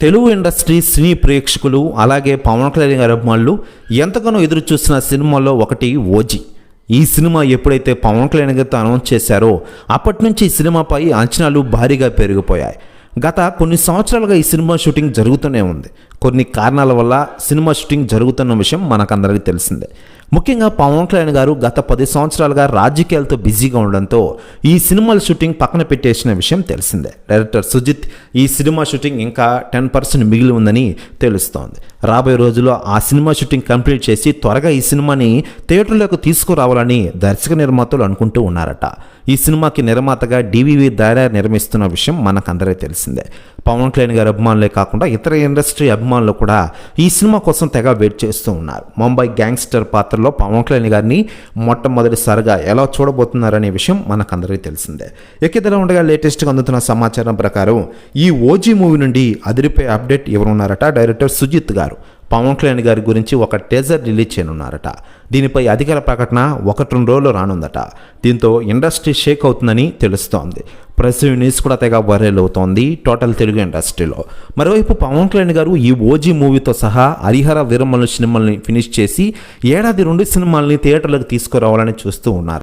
Telugu industry సినీ ప్రేక్షకులు అలాగే పవన్ కళ్యాణ్ గారి అభిమానులు ఎంతగానో ఎదురు చూసిన సినిమాలో ఒకటి ఓజీ. ఈ సినిమా ఎప్పుడైతే పవన్ కళ్యాణ్ గారితో అనౌన్స్ చేశారో అప్పటి నుంచి ఈ సినిమాపై అంచనాలు భారీగా పెరిగిపోయాయి. గత కొన్ని సంవత్సరాలుగా ఈ సినిమా షూటింగ్ జరుగుతూనే ఉంది. కొన్ని కారణాల వల్ల సినిమా షూటింగ్ జరుగుతున్న విషయం మనకందరికీ తెలిసిందే. ముఖ్యంగా పవన్ కళ్యాణ్ గారు గత పది సంవత్సరాలుగా రాజకీయాలతో బిజీగా ఉండడంతో ఈ సినిమాల షూటింగ్ పక్కన పెట్టేసిన విషయం తెలిసిందే. డైరెక్టర్ సుజిత్ ఈ సినిమా షూటింగ్ ఇంకా టెన్ పర్సెంట్ మిగిలి ఉందని తెలుస్తోంది. రాబోయే రోజుల్లో ఆ సినిమా షూటింగ్ కంప్లీట్ చేసి త్వరగా ఈ సినిమాని థియేటర్లోకి తీసుకురావాలని దర్శక నిర్మాతలు అనుకుంటూ ఉన్నారట. ఈ సినిమాకి నిర్మాతగా డివివి దారా నిర్మిస్తున్న విషయం మనకందరికీ తెలిసిందే. పవన్ కళ్యాణ్ గారి అభిమానులే కాకుండా ఇతర ఇండస్ట్రీ అభిమానులు కూడా ఈ సినిమా కోసం తెగ వెయిట్ చేస్తూ ఉన్నారు. ముంబై గ్యాంగ్స్టర్ పాత్రలో పవన్ కళ్యాణ్ గారిని మొట్టమొదటిసారిగా ఎలా చూడబోతున్నారనే విషయం మనకందరికీ తెలిసిందే. ఎక్కితలో ఉండగా లేటెస్ట్గా అందుతున్న సమాచారం ప్రకారం ఈ ఓజీ మూవీ నుండి అదిరిపోయే అప్డేట్ ఎవరున్నారట? డైరెక్టర్ సుజిత్ గారు. పవన్ కళ్యాణ్ గారి గురించి ఒక టేజర్ రిలీజ్ చేయనున్నారట. దీనిపై అధికార ప్రకటన ఒకటి రెండు రోజులు రానుందట. దీంతో ఇండస్ట్రీ షేక్ అవుతుందని తెలుస్తోంది. ప్రెస్ న్యూస్ కూడా తెగ వైరల్ అవుతోంది టోటల్ తెలుగు ఇండస్ట్రీలో మరోవైపు పవన్ కళ్యాణ్ గారు ఈ ఓజీ మూవీతో సహా హరిహర వీరమ్మలు సినిమాల్ని ఫినిష్ చేసి ఏడాది రెండు సినిమాల్ని థియేటర్లకు తీసుకురావాలని చూస్తూ ఉన్నారు.